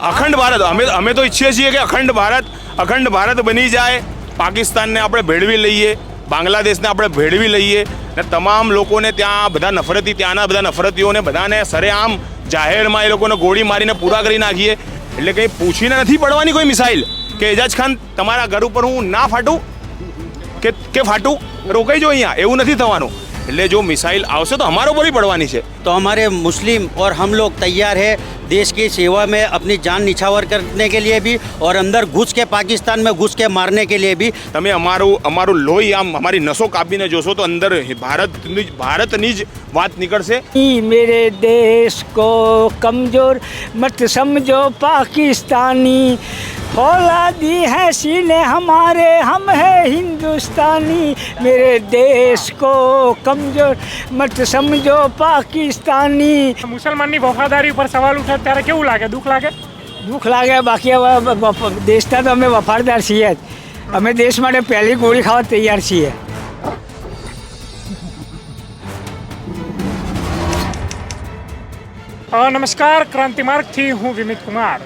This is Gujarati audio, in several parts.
અખંડ ભારત. અમે અમે તો ઈચ્છીએ છીએ કે અખંડ ભારત અખંડ ભારત બની જાય. પાકિસ્તાનને આપણે ભેળવી લઈએ. બાંગ્લાદેશને આપણે ભેળવી લઈએ. ને તમામ લોકોને ત્યાં બધા નફરતી, ત્યાંના બધા નફરતીઓને બધાને સરેઆમ જાહેરમાં એ લોકોને ગોળી મારીને પૂરા કરી નાખીએ. એટલે કંઈ પૂછીને નથી પડવાની કોઈ મિસાઇલ. કે એજાજ ખાન, તમારા ઘર ઉપર હું ના ફાટું? કે કે ફાટું? રોકાઈ જો અહીંયા. એવું નથી થવાનું. એટલે જો મિસાઇલ આવશે તો અમારા ઉપર જ પડવાની છે तो हमारे मुस्लिम और हम लोग तैयार है देश की सेवा में अपनी जान निछावर करने के लिए भी और अंदर घुस के पाकिस्तान में घुस के मारने के लिए भी તમે અમારું અમારું લોહી આમ અમારી નસો કાપીને જોશો તો અંદર ભારતની જ ભારતની જ વાત નીકળશે मेरे देश को कमजोर मत समझो पाकिस्तानी फौलादी है सीने हमारे हम है हिंदुस्तानी मेरे देश को कमजोर मत समझो पाकिस्तानी મુસલમાનની વફાદારી ઉપર સવાલ ઉઠે ત્યારે કેવું લાગે દુઃખ લાગે દુઃખ લાગે બાકી હવે વફ- દેશના તો અમે વફાદાર છીએ જ અમે દેશ માટે પહેલી ગોળી ખાવા તૈયાર છીએ અ, નમસ્કાર ક્રાંતિમાર્ગથી હું વિમિત કુમાર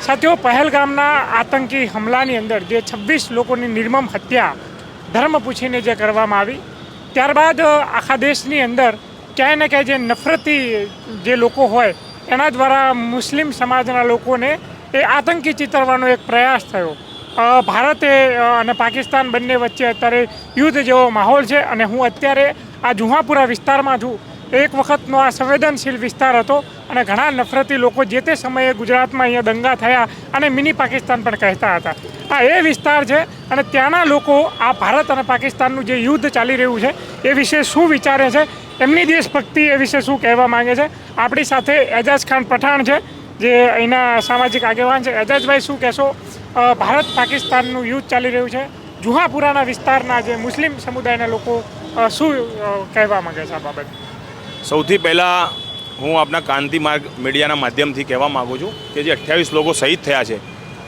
સાથીઓ, પહેલગામના આતંકી હુમલાની અંદર જે છવ્વીસ લોકોની નિર્મમ હત્યા ધર્મ પૂછીને જે કરવામાં આવી, ત્યારબાદ આખા દેશની અંદર ક્યાંય ને ક્યાંય જે નફરતી જે લોકો હોય, એના દ્વારા મુસ્લિમ સમાજના લોકોને એ આતંકી ચિતરવાનો એક પ્રયાસ થયો. ભારતે અને પાકિસ્તાન બંને વચ્ચે અત્યારે યુદ્ધ જેવો માહોલ છે અને હું અત્યારે આ જુહાપુરા વિસ્તારમાં છું એક વખતનો આ સંવેદનશીલ વિસ્તાર હતો અને ઘણા નફરતી લોકો જે તે સમયે ગુજરાતમાં અહીંયા દંગા થયા અને મિની પાકિસ્તાન પણ કહેતા હતા. આ એ વિસ્તાર છે અને ત્યાંના લોકો આ ભારત અને પાકિસ્તાનનું જે યુદ્ધ ચાલી રહ્યું છે, એ વિશે શું વિચારે છે, એમની દેશભક્તિ એ વિશે શું કહેવા માંગે છે? આપણી સાથે એજાજ ખાન પઠાણ છે, જે અહીંના સામાજિક આગેવાન છે. એજાજભાઈ શું કહેશો? ભારત પાકિસ્તાનનું યુદ્ધ ચાલી રહ્યું છે. જુહાપુરાના વિસ્તારના જે મુસ્લિમ સમુદાયના લોકો શું કહેવા માંગે છે આ બાબત? સૌથી પહેલાં હું આપણા કાંતિ માર્ગ મીડિયાના માધ્યમથી કહેવા માગું છું કે જે અઠ્યાવીસ લોકો શહીદ થયા છે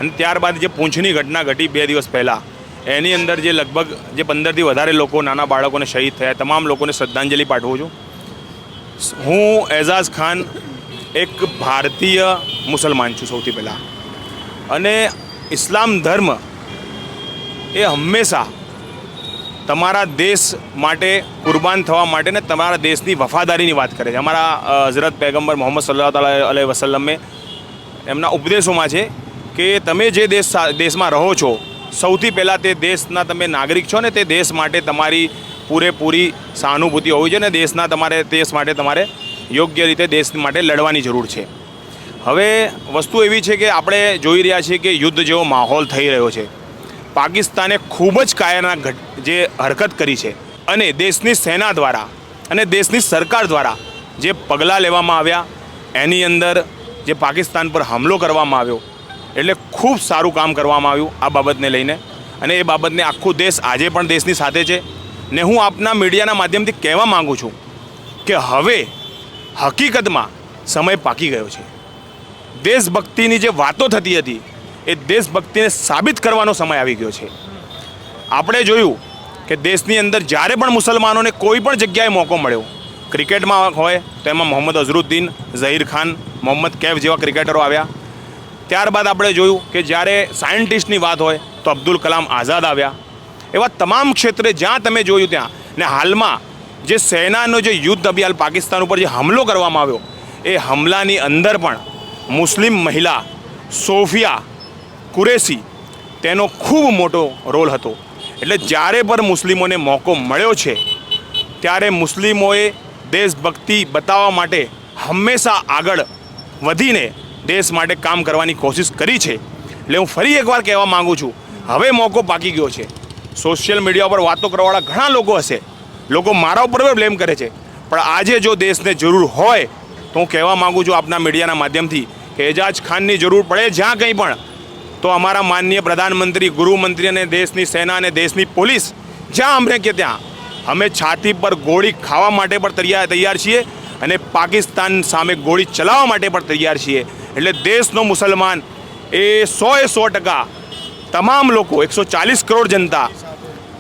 અને ત્યારબાદ જે પૂંછની ઘટના ઘટી બે દિવસ પહેલાં, એની અંદર જે લગભગ જે પંદરથી વધારે લોકો, નાના બાળકોને શહીદ થયા, તમામ લોકોને શ્રદ્ધાંજલિ પાઠવું છું. હું એઝાઝ ખાન એક ભારતીય મુસલમાન છું સૌથી પહેલાં. અને ઇસ્લામ ધર્મ એ હંમેશા તમારા દેશ માટે કુરબાન થવા માટે ને તમારા દેશની વફાદારીની વાત કરે છે. અમારા હઝરત પૈગંબર મોહમ્મદ સલ્લાહ અલૈહ વસલ્લમે એમના ઉપદેશોમાં છે કે તમે જે દેશ દેશમાં રહો છો, સૌથી પહેલાં તે દેશના તમે નાગરિક છો ને તે દેશ માટે તમારી પૂરેપૂરી સહાનુભૂતિ હોવી જોઈએ ને દેશના તમારે, દેશ માટે તમારે યોગ્ય રીતે દેશ માટે લડવાની જરૂર છે. હવે વસ્તુ એવી છે કે આપણે જોઈ રહ્યા છીએ કે યુદ્ધ જેવો માહોલ થઈ રહ્યો છે. પાકિસ્તાને ખૂબ જ કાયરના જે હરકત કરી છે. અને દેશની સેના દ્વારા અને દેશની સરકાર દ્વારા જે પગલાં લેવામાં આવ્યા, એની અંદર જે પાકિસ્તાન પર હુમલો કરવામાં આવ્યો, એટલે ખૂબ સારું કામ કરવામાં આવ્યું આ બાબતને લઈને. અને એ બાબતને આખો દેશ આજે પણ દેશની સાથે છે. ને હું આપના મીડિયાના માધ્યમથી કહેવા માગું છું કે હવે હકીકતમાં સમય પાકી ગયો છે. દેશભક્તિની જે વાતો થતી હતી એ દેશભક્તિને સાબિત કરવાનો સમય આવી ગયો છે. આપણે જોયું કે દેશની અંદર જ્યારે પણ મુસલમાનોને કોઈ પણ જગ્યાએ મોકો મળ્યો, ક્રિકેટમાં હોય તો એમાં મોહમ્મદ અઝરુદ્દીન, ઝહીર ખાન, મોહમ્મદ કૈફ જેવા ક્રિકેટરો આવ્યા. ત્યારબાદ આપણે જોયું કે જ્યારે સાયન્ટિસ્ટની વાત હોય તો અબ્દુલ કલામ આઝાદ આવ્યા. એવા તમામ ક્ષેત્રે જ્યાં તમે જોયું ત્યાં, ને હાલમાં જે સેનાનો જે યુદ્ધ અભિયાન પાકિસ્તાન ઉપર જે હુમલો કરવામાં આવ્યો, એ હુમલાની અંદર પણ મુસ્લિમ મહિલા સોફિયા કુરેશી તેનો ખૂબ મોટો રોલ હતો. એટલે જ્યારે પણ મુસ્લિમોને મોકો મળ્યો છે, ત્યારે મુસ્લિમોએ દેશભક્તિ બતાવવા માટે હંમેશા આગળ વધીને દેશ માટે કામ કરવાની કોશિશ કરી છે. એટલે હું ફરી એકવાર કહેવા માગું છું, હવે મોકો પાકી ગયો છે. સોશિયલ મીડિયા ઉપર વાતો કરવાવાળા ઘણા લોકો હશે, લોકો મારા ઉપર પણ બ્લેમ કરે છે. પણ આજે જો દેશને જરૂર હોય, તો હું કહેવા માગું છું આપના મીડિયાના માધ્યમથી કે એજાજ ખાનની જરૂર પડે જ્યાં કંઈ પણ તો અમારા માનનીય પ્રધાનમંત્રી, ગૃહમંત્રી અને દેશની સેના અને દેશની પોલીસ જ્યાં અમને કે ત્યાં, અમે છાતી પર ગોળી ખાવા માટે પણ તૈયાર તૈયાર છીએ અને પાકિસ્તાન સામે ગોળી ચલાવવા માટે પણ તૈયાર છીએ. એટલે દેશનો મુસલમાન એ સોએ સો ટકા, તમામ લોકો, એકસો ચાલીસ કરોડ જનતા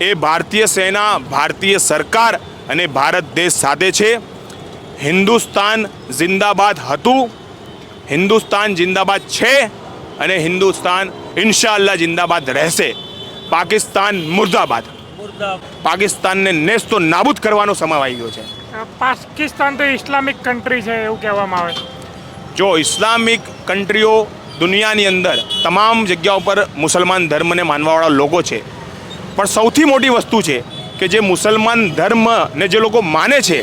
એ ભારતીય સેના, ભારતીય સરકાર અને ભારત દેશ સાથે છે. હિન્દુસ્તાન જિંદાબાદ હતું, હિન્દુસ્તાન જિંદાબાદ છે. અને હિન્દુસ્તાન ઇન્શાઅલ્લાહ જિંદાબાદ રહેશે. પાકિસ્તાન મુર્દાબાદ. પાકિસ્તાનને નેસ્તો નાબૂદ કરવાનો સમય આવી ગયો છે. પાકિસ્તાન તો ઇસ્લામિક કન્ટ્રી છે એવું કહેવામાં આવે જો ઇસ્લામિક કન્ટ્રીઓ દુનિયાની અંદર તમામ જગ્યા ઉપર મુસલમાન ધર્મને માનવાવાળા લોકો છે. પણ સૌથી મોટી વસ્તુ છે કે જે મુસલમાન ધર્મને જે લોકો માને છે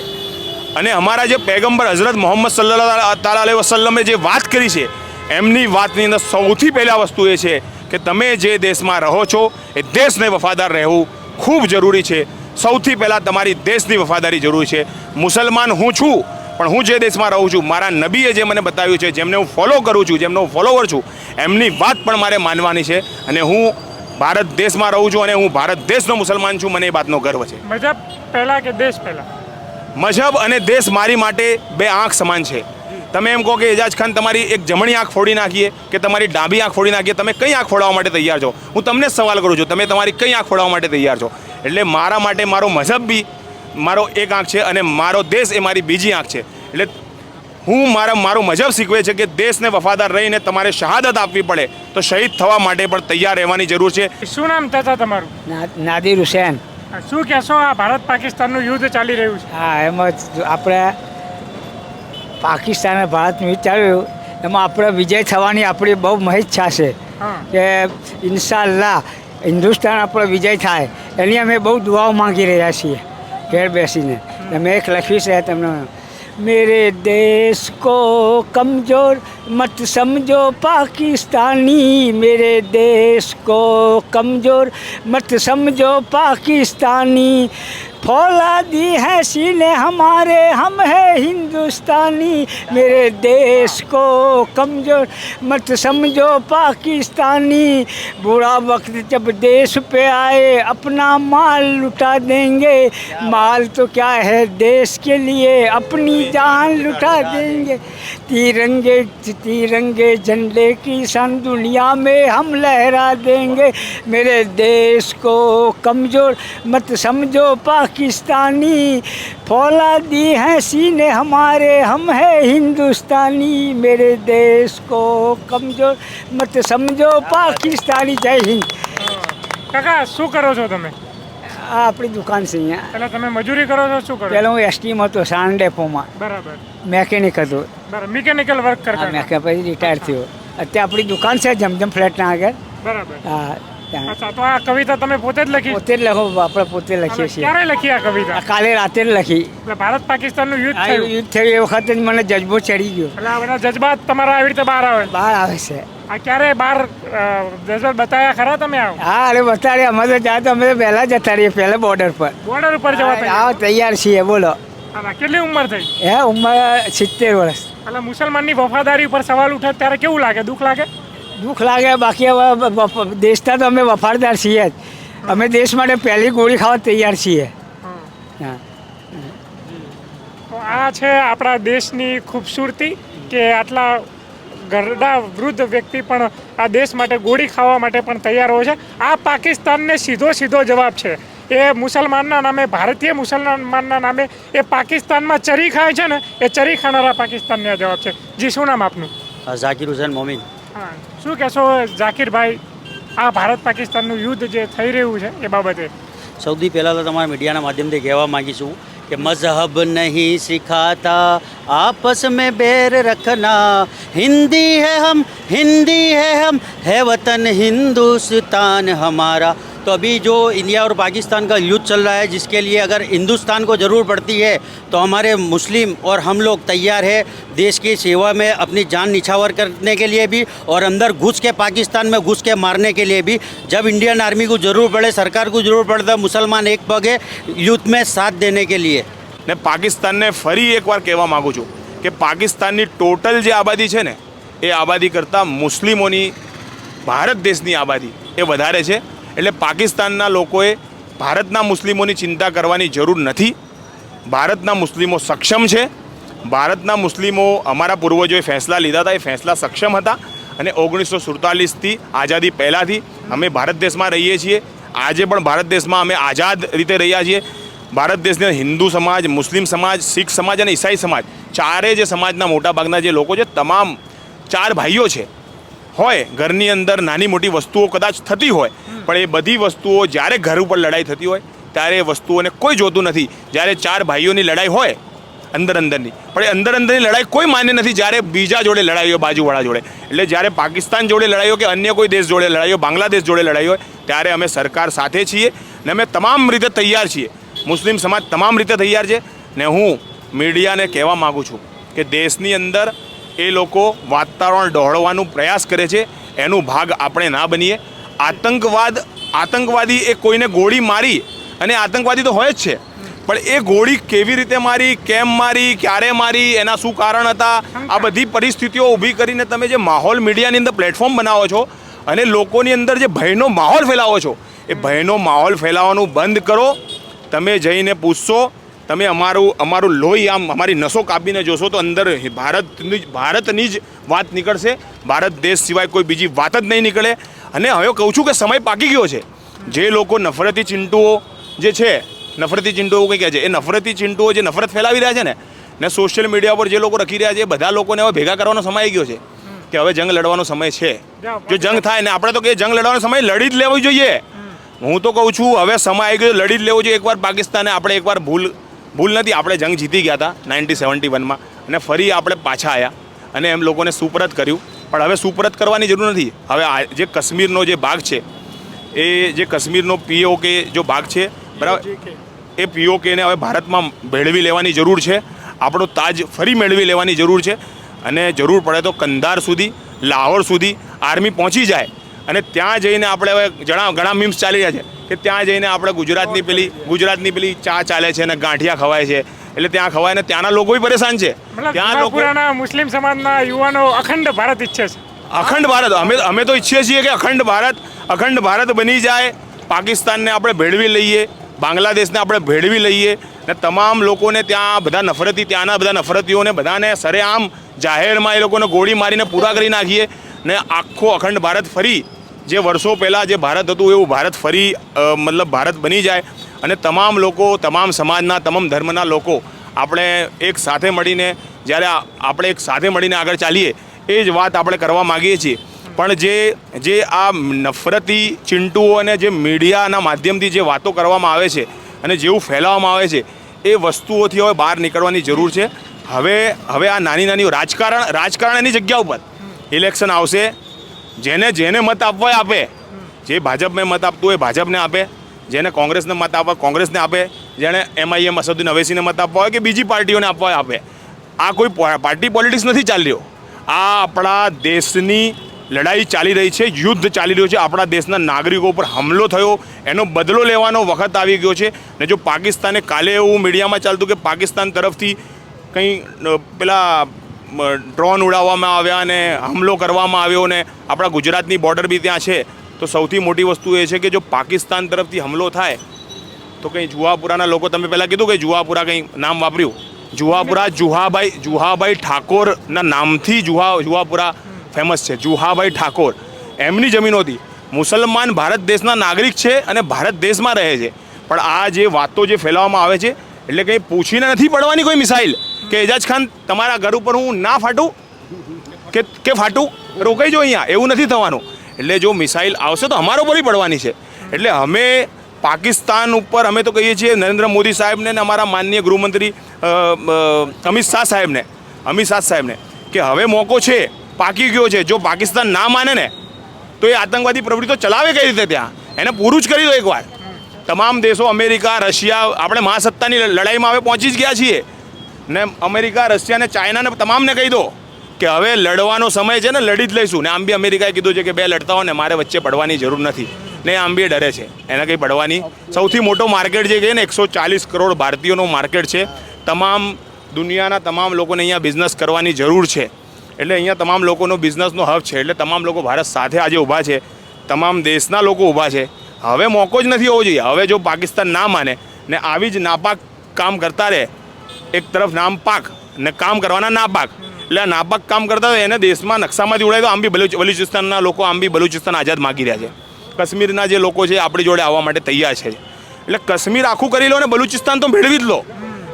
અને અમારા જે પેગમ્બર હઝરત મોહમ્મદ સલ્લા તાલા વસલ્લમે જે વાત કરી છે એમની વાતની અંદર સૌથી પહેલાં વસ્તુ એ છે કે તમે જે દેશમાં રહો છો એ દેશને વફાદાર રહેવું ખૂબ જરૂરી છે. સૌથી પહેલાં તમારી દેશની વફાદારી જરૂરી છે. મુસલમાન હું છું પણ હું જે દેશમાં રહું છું મારા નબીએ જે મને બતાવ્યું છે જેમને હું ફોલો કરું છું જેમનો હું ફોલોવર છું એમની વાત પણ મારે માનવાની છે અને હું ભારત દેશમાં રહું છું અને હું ભારત દેશનો મુસલમાન છું મને એ વાતનો ગર્વ છે. મજહબ પહેલા કે દેશ પહેલાં? મજહબ અને દેશ મારી માટે બે આંખ સમાન છે. તમે એમ કહો કે એજાજ ખાન તમારી એક જમણી આંખ ફોડી નાખીએ કે તમારી ડાબી આંખ ફોડી નાખીએ તમે કઈ આંખ ફોડાવવા માટે તૈયાર છો? હું તમને જ સવાલ કરું છું તમે તમારી કઈ આંખ ફોડાવવા માટે તૈયાર છો? એટલે મારા માટે મારો મજહબ બી મારો એક આંખ છે અને મારો દેશ એ મારી બીજી આંખ છે. એટલે હું મારા મારું મજબ શીખવે છે કે દેશને વફાદાર રહીને તમારે શહાદત આપવી પડે તો શહીદ થવા માટે પણ તૈયાર રહેવાની જરૂર છે. શું નામ થતા તમારું? નાદિર હુસેન. શું કહેશો આ ભારત પાકિસ્તાનનું યુદ્ધ ચાલી રહ્યું છે? હા એમ જ. આપણે પાકિસ્તાન અને ભારતનું યુદ્ધ એમાં આપણે વિજય થવાની આપણી બહુ મહેચ્છા છે કે ઇન્શાલ્લાહ હિન્દુસ્તાન આપણો વિજય થાય એની અમે બહુ દુઆઓ માંગી રહ્યા છીએ ઘેર બેસીને. અમે એક લખ્યું છે તમને મેરે દેશ કો કમજોર મત સમજો પાકિસ્તાની મેરે દેશ કો કમજોર મત સમજો પાકિસ્તાની फौलादी है सीने हमारे हम है हिंदुस्तानी। मेरे देश को कमज़ोर मत समझो पाकिस्तानी। बुरा वक्त जब देश पे आए अपना माल लुटा देंगे। माल तो क्या है देश के लिए अपनी जान लुटा देंगे। तिरंगे तिरंगे झंडे की सन दुनिया में हम लहरा देंगे। मेरे देश को कमज़ोर मत समझो पाकिस्तानी फौलादी हैं सीने हमारे हम है हिंदुस्तानी मेरे देश को कमज़ोर मत समझो पाकिस्तानी जय हिंद કાકા શું કરો છો તમે આ આપણી દુકાન છે અહીંયા પહેલા તમે મજૂરી કરો છો શું કરો પહેલાં હું એસટીમાં હતો સાણ ડેપોમાં બરાબર મેકેનિક હતો બરાબર મિકેનિકલ વર્ક આ કરતા મેકે પછી રિટાયર થયો અત્યારે આપણી દુકાન છે જમજમ ફ્લેટના આગળ બરાબર હા ત્યાં અચ્છા તો આ કવિતા તમે પોતે જ લખી? પોતે જ લખો આપણે પોતે લખીએ છીએ. ક્યારે લખી આ કવિતા? કાલે રાતે જ લખી. એટલે ભારત પાકિસ્તાનનું યુદ્ધ થયું. યુદ્ધ થયું એ વખતે જ મને જજ્બો ચડી ગયો. એટલે આ બધા જજબાત તમારા આવી રીતે બહાર આવે? બહાર આવે છે. આ ક્યારે બહાર જજબાત બતાવ્યા ખરા તમે આવો? હા અરે બતાડે અમે તો જાય તો અમે તો જતા રહીએ પહેલાં બોર્ડર પર. બોર્ડર ઉપર જવા તૈયાર? તૈયાર છીએ બોલો. કેટલી ઉંમર થઈ? હે ઉંમર સિત્તેર વર્ષ. એટલે મુસલમાનની વફાદારી ઉપર સવાલ ઉઠે ત્યારે કેવું લાગે? દુઃખ લાગે? દુઃખ લાગે બાકી હવે દેશના તો અમે વફાદાર છીએ જ. અમે દેશ માટે પહેલી ગોળી ખાવા તૈયાર છીએ. તો આ છે આપણા દેશની ખૂબસૂરતી કે આટલા ઘરડા વૃદ્ધ વ્યક્તિ પણ આ દેશ માટે ગોળી ખાવા માટે પણ તૈયાર હોય છે. આ પાકિસ્તાનને સીધો સીધો જવાબ છે. એ મુસલમાનના નામે ભારતીય મુસલમાનના નામે એ પાકિસ્તાનમાં ચરી ખાય છે ને એ ચરી ખાનારા પાકિસ્તાનને આ જવાબ છે. જી શું નામ આપનું? ઝાકિર હુસેન મોમિન. હા શું કહેશો ઝાકીરભાઈ આ ભારત પાકિસ્તાનનું યુદ્ધ જે થઈ રહ્યું છે એ બાબતે સૌથી પહેલાં તો તમારા મીડિયાના માધ્યમથી કહેવા માંગીશું કે મઝહબ નહીં સિખાતા આપસ में बैर रखना हिंदी है हम हिंदी है हम है वतन हिंदुस्तान हमारा तो अभी जो इंडिया और पाकिस्तान का युद्ध चल रहा है जिसके लिए अगर हिंदुस्तान को ज़रूर पड़ती है तो हमारे मुस्लिम और हम लोग तैयार है देश की सेवा में अपनी जान निछावर करने के लिए भी और अंदर घुस के पाकिस्तान में घुस के मारने के लिए भी जब इंडियन आर्मी को ज़रूर पड़े सरकार को ज़रूर पड़े तो मुसलमान एक पग है युद्ध में साथ देने के लिए ને પાકિસ્તાનને ફરી એકવાર કહેવા માગું છું કે પાકિસ્તાનની ટોટલ જે આબાદી છે ને એ આબાદી કરતાં મુસ્લિમોની ભારત દેશની આબાદી એ વધારે છે એટલે પાકિસ્તાનના લોકોએ ભારતના મુસ્લિમોની ચિંતા કરવાની જરૂર નથી. ભારતના મુસ્લિમો સક્ષમ છે. ભારતના મુસ્લિમો અમારા પૂર્વજોએ ફેંસલા લીધા હતા, એ ફેંસલા સક્ષમ હતા અને ઓગણીસો સુડતાલીસથી આઝાદી પહેલાંથી અમે ભારત દેશમાં રહીએ છીએ. આજે પણ ભારત દેશમાં અમે આઝાદ રીતે રહ્યા છીએ. ભારત દેશના હિન્દુ સમાજ, મુસ્લિમ સમાજ, શીખ સમાજ અને ઈસાઈ સમાજ ચારે જે સમાજના મોટાભાગના જે લોકો છે, તમામ ચાર ભાઈઓ છે હોય, ઘરની અંદર નાની મોટી વસ્તુઓ કદાચ થતી હોય, પણ એ બધી વસ્તુઓ જ્યારે ઘર ઉપર લડાઈ થતી હોય, ત્યારે એ વસ્તુઓને કોઈ જોતું નથી. જ્યારે ચાર ભાઈઓની લડાઈ હોય, અંદર અંદરની, પણ એ અંદર અંદરની લડાઈ કોઈ માન્ય નથી જ્યારે બીજા જોડે લડાઈ હોય બાજુવાળા જોડે. એટલે જ્યારે પાકિસ્તાન જોડે લડાઈ હોય કે અન્ય કોઈ દેશ જોડે લડાઈ હોય, બાંગ્લાદેશ જોડે લડાઈ હોય, ત્યારે અમે સરકાર સાથે છીએ ને અમે તમામ રીતે તૈયાર છીએ. મુસ્લિમ સમાજ તમામ રીતે તૈયાર છે. ને હું મીડિયાને કહેવા માગું છું કે દેશની અંદર એ લોકો વાતાવરણ ડહોળવાનો પ્રયાસ કરે છે. એનું ભાગ આપણે ના બનીએ. આતંકવાદ, આતંકવાદી એ કોઈને ગોળી મારી અને આતંકવાદી તો હોય જ છે. પણ એ ગોળી કેવી રીતે મારી, કેમ મારી, ક્યારે મારી, એના શું કારણ હતા? આ બધી પરિસ્થિતિઓ ઊભી કરીને તમે જે માહોલ મીડિયાની અંદર પ્લેટફોર્મ બનાવો છો અને લોકોની અંદર જે ભયનો માહોલ ફેલાવો છો, એ ભયનો માહોલ ફેલાવવાનું બંધ કરો. તમે જઈને પૂછશો તમે અમારું અમારું લોહી આમ અમારી નસો કાપીને જોશો તો અંદર ભારતની જ- ભારતની જ વાત નીકળશે. ભારત દેશ સિવાય કોઈ બીજી વાત જ નહીં નીકળે. અને હવે કહું છું કે સમય પાકી ગયો છે. જે લોકો નફરતી ચિંટુઓ જે છે નફરતી ચિંટુઓ કંઈ કહે છે? એ નફરતી ચિંટુઓ જે નફરત ફેલાવી રહ્યા છે ને ને સોશિયલ મીડિયા પર જે લોકો રખી રહ્યા છે એ બધા લોકોને હવે ભેગા કરવાનો સમય આવી ગયો છે. કે હવે જંગ લડવાનો સમય છે. જો જંગ થાય ને આપણે તો કે જંગ લડવાનો સમય લડી જ લેવો જોઈએ. હું તો કહું છું હવે સમય આવી ગયો લડી જ લેવો જોઈએ. એકવાર પાકિસ્તાને આપણે એકવાર ભૂલ ભૂલ નથી આપણે જંગ જીતી ગયા હતા નાઇન્ટી સેવન્ટી વનમાં. અને ફરી આપણે પાછા આવ્યા અને એમ લોકોને સુપરત કર્યું. પણ હવે સુપરત કરવાની જરૂર નથી. હવે આ જે કાશ્મીરનો જે ભાગ છે એ જે કાશ્મીરનો પીઓ કે જો ભાગ છે બરાબર? એ પીઓકેને હવે ભારતમાં મેળવી લેવાની જરૂર છે. આપણો તાજ ફરી મેળવી લેવાની જરૂર છે. અને જરૂર પડે તો કંધાર સુધી લાહોર સુધી આર્મી પહોંચી જાય. અને ત્યાં જઈને આપણે હવે ઘણા ઘણા મીમ્સ ચાલી રહ્યા છે. કે ત્યાં જઈને આપણે ગુજરાતની પેલી ગુજરાતની પેલી ચા ચાલે છે અને ગાંઠિયા ખવાય છે. એટલે ત્યાં ખવાય ને ત્યાંના લોકો બી પરેશાન છે. ત્યાં લોકો મુસ્લિમ સમાજના યુવાનો અખંડ ભારત ઈચ્છે છે. અખંડ ભારત. અમે અમે તો ઈચ્છીએ છીએ કે અખંડ ભારત અખંડ ભારત બની જાય. પાકિસ્તાનને આપણે ભેળવી લઈએ. બાંગ્લાદેશને આપણે ભેળવી લઈએ. ને તમામ લોકોને ત્યાં બધા નફરતી ત્યાંના બધા નફરતીઓને બધાને સરેઆમ જાહેરમાં એ લોકોને ગોળી મારીને પૂરા કરી નાખીએ. ને આખો અખંડ ભારત ફરી જે વર્ષો પહેલાં જે ભારત હતું, એવું ભારત ફરી મતલબ ભારત બની જાય અને તમામ લોકો, તમામ સમાજના, તમામ ધર્મના લોકો આપણે એક સાથે મળીને, જ્યારે આપણે એક સાથે મળીને આગળ ચાલીએ, એ જ વાત આપણે કરવા માગીએ છીએ. પણ જે જે આ નફરતી ચિંટુઓ અને જે મીડિયાના માધ્યમથી જે વાતો કરવામાં આવે છે અને જેવું ફેલાવવામાં આવે છે, એ વસ્તુઓથી હવે બહાર નીકળવાની જરૂર છે. હવે હવે આ નાની નાની રાજકારણ રાજકારણ એની જગ્યા ઉપર. ઇલેક્શન આવશે જેને જેને મત આપવા આપે. જે ભાજપને મત આપતું હોય ભાજપને આપે. જેને કોંગ્રેસને મત આપવા કોંગ્રેસને આપે. જેણે એમઆઈએમ અસદુદ્દીન અવેસીને મત આપવા હોય કે બીજી પાર્ટીઓને આપવા આપે. આ કોઈ પાર્ટી પોલિટિક્સ નથી ચાલી રહ્યો. આ આપણા દેશની લડાઈ ચાલી રહી છે, યુદ્ધ ચાલી રહ્યું છે. આપણા દેશના નાગરિકો ઉપર હુમલો થયો. એનો બદલો લેવાનો વખત આવી ગયો છે. ને જો પાકિસ્તાને કાલે એવું મીડિયામાં ચાલતું કે પાકિસ્તાન તરફથી કંઈ પેલા ડ્રોન ઉડાવવામાં આવ્યા અને હુમલો કરવામાં આવ્યો ને આપણા ગુજરાતની બોર્ડર બી ત્યાં છે. તો સૌથી મોટી વસ્તુ એ છે કે જો પાકિસ્તાન તરફથી હુમલો થાય, તો કંઈ જુહાપુરાના લોકો, તમે પહેલાં કીધું કે જુહાપુરા કંઈ નામ વાપર્યું? જુહાપુરા જુહાભાઈ જુહાભાઈ ઠાકોરના નામથી જુહા, જુહાપુરા ફેમસ છે, જુહાભાઈ ઠાકોર. એમની જમીનોથી મુસલમાન ભારત દેશના નાગરિક છે અને ભારત દેશમાં રહે છે. પણ આ જે વાતો જે ફેલાવવામાં આવે છે, એટલે કંઈ પૂછીને નથી પડવાની કોઈ મિસાઇલ. કે એજાજ ખાન, તમારા ઘર ઉપર હું ના ફાટું? કે કે ફાટું? રોકાઈ જો અહીંયા. એવું નથી થવાનું. એટલે જો મિસાઇલ આવશે તો અમારા ઉપર પડવાની છે. એટલે અમે પાકિસ્તાન ઉપર અમે તો કહીએ છીએ નરેન્દ્ર મોદી સાહેબને ને અમારા માનનીય ગૃહમંત્રી અમિત શાહ સાહેબને, અમિત શાહ સાહેબને, કે હવે મોકો છે, પાકી ગયો છે. જો પાકિસ્તાન ના માને ને, તો એ આતંકવાદી પ્રવૃત્તિઓ ચલાવે કઈ રીતે ત્યાં? એને પૂરું જ કરી દો એકવાર. તમામ દેશો, અમેરિકા, રશિયા, આપણે મહાસત્તાની લડાઈમાં હવે પહોંચી જ ગયા છીએ. ને અમેરિકા, રશિયા ને ચાઇનાને તમામને કહી દો કે હવે લડવાનો સમય છે ને લડી જ લઈશું. ને આમ બી અમેરિકાએ કીધું છે કે બે લડતા હોય ને મારે વચ્ચે પડવાની જરૂર નથી. ને આમ બી ડરે છે. એને કંઈ પડવાની. સૌથી મોટો માર્કેટ જે કહે ને, એકસો ચાલીસ કરોડ ભારતીયોનો માર્કેટ છે. તમામ દુનિયાના તમામ લોકોને અહીંયા બિઝનેસ કરવાની જરૂર છે. એટલે અહીંયા તમામ લોકોનો બિઝનેસનો હબ છે. એટલે તમામ લોકો ભારત સાથે આજે ઊભા છે. તમામ દેશના લોકો ઊભા છે. હવે મોકો જ નથી હોવો જોઈએ. હવે જો પાકિસ્તાન ના માને ને આવી જ નાપાક કામ કરતા રહે એક તરફ નામ પાક ને કામ કરવાના નાપાક એટલે નાપાક કામ કરતા હોય એને દેશમાં નકશામાંથી ઉડાય તો આમ બી બલુચ બલુચિસ્તાનના લોકો આમ બી બલુચિસ્તાન આઝાદ માગી રહ્યા છે. કાશ્મીરના જે લોકો છે આપણી જોડે આવવા માટે તૈયાર છે. એટલે કાશ્મીર આખું કરી લો ને બલુચિસ્તાન તો મેળવી જ લો.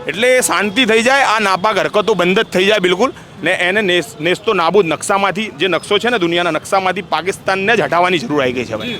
એટલે એ શાંતિ થઈ જાય, આ નાપાક હરકતો બંધ જ થઈ જાય બિલકુલ. ને એને નેસ નેસ્તો નાબૂદ નકશામાંથી, જે નકશો છે ને દુનિયાના નકશામાંથી પાકિસ્તાનને જ હટાવવાની જરૂર આવી ગઈ છે ભાઈ